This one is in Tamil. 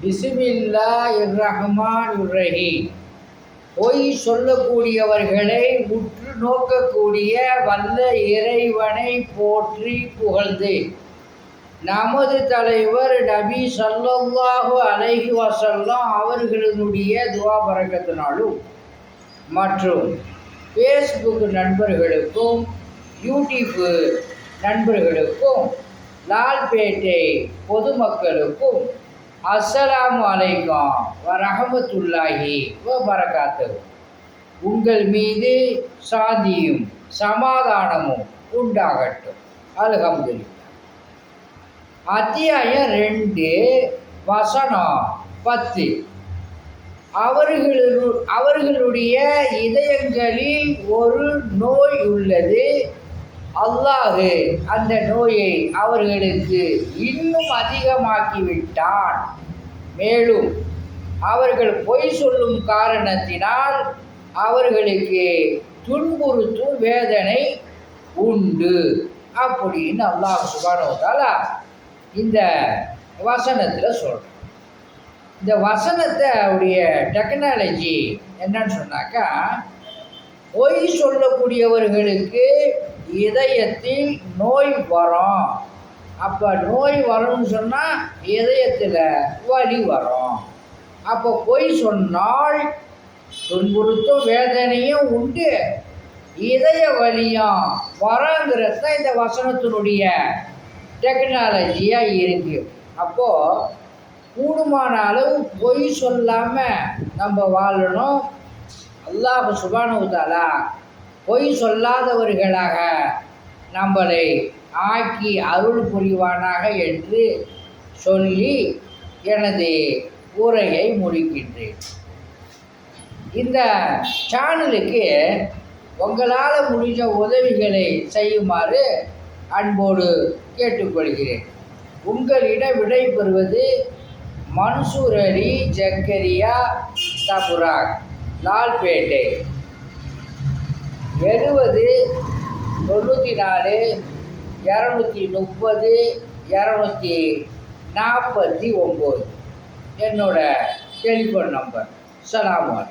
பிசுமில்லா இர்ரஹ்மான் இர்ரஹீம் பொய் சொல்லக்கூடியவர்களை உற்று நோக்கக்கூடிய வல்ல இறைவனை போற்றி புகழ்ந்து நமது தலைவர் நபி சல்லாஹு அலஹி வசல்லாம் அவர்களுடைய துவா பறக்கத்தினாலும் மற்றும் ஃபேஸ்புக் நண்பர்களுக்கும் யூடியூப் நண்பர்களுக்கும் லால்பேட்டை பொதுமக்களுக்கும் அஸ்ஸலாம் வலைக்கம் வரஹமத்துல்லாஹி வ பரகாத்துஹு உங்கள் மீது சாந்தியும் சமாதானமும் உண்டாகட்டும். அல்ஹம்துலில்லாஹ். அத்தியாயம் ரெண்டு வசனம் பத்து. அவர்களு அவர்களுடைய இதயங்களில் ஒரு நோய் உள்ளது. அல்லாஹு அந்த நோயை அவர்களுக்கு இன்னும் அதிகமாக்கிவிட்டான். மேலும் அவர்கள் பொய் சொல்லும் காரணத்தினால் அவர்களுக்கு துன்புறுத்தும் வேதனை உண்டு. அப்படின்னு அல்லாஹ் சுபானவத்தாலா இந்த வசனத்தில் சொல்கிறேன் இந்த வசனத்தை அவருடைய டெக்னாலஜி என்னன்னு சொன்னாக்கா பொய் சொல்லக்கூடியவர்களுக்கு இதயத்தில் நோய் வரும். அப்போ நோய் வரும்னு சொன்னால் இதயத்தில் வலி வரும். அப்போ பொய் சொன்னால் துன்புறுத்தும் வேதனையும் உண்டு. இதய வலியும் வரங்கிறது தான் இந்த வசனத்தினுடைய டெக்னாலஜியாக இருக்குது அப்போது கூடுமான அளவு பொய் சொல்லாமல் நம்ம வாழணும். அல்லாஹ் சுபானுதாலா பொய் சொல்லாதவர்களாக நம்மளை ஆக்கி அருள் புரிவானாக என்று சொல்லி எனது உரையை முடிக்கின்றேன். இந்த சேனலுக்கு உங்களால் முடிஞ்ச உதவிகளை செய்யுமாறு அன்போடு கேட்டுக்கொள்கிறேன். உங்களிடம் விடைபெறுவது மன்சூர் அலி ஜக்கரியா தபுராக் லால்பேட்டை. எழுபது தொண்ணூற்றி நாலு இரநூத்தி முப்பது இரநூத்தி நாற்பத்தி ஒம்பது. என்னோட டெலிஃபோன் நம்பர் சலாம்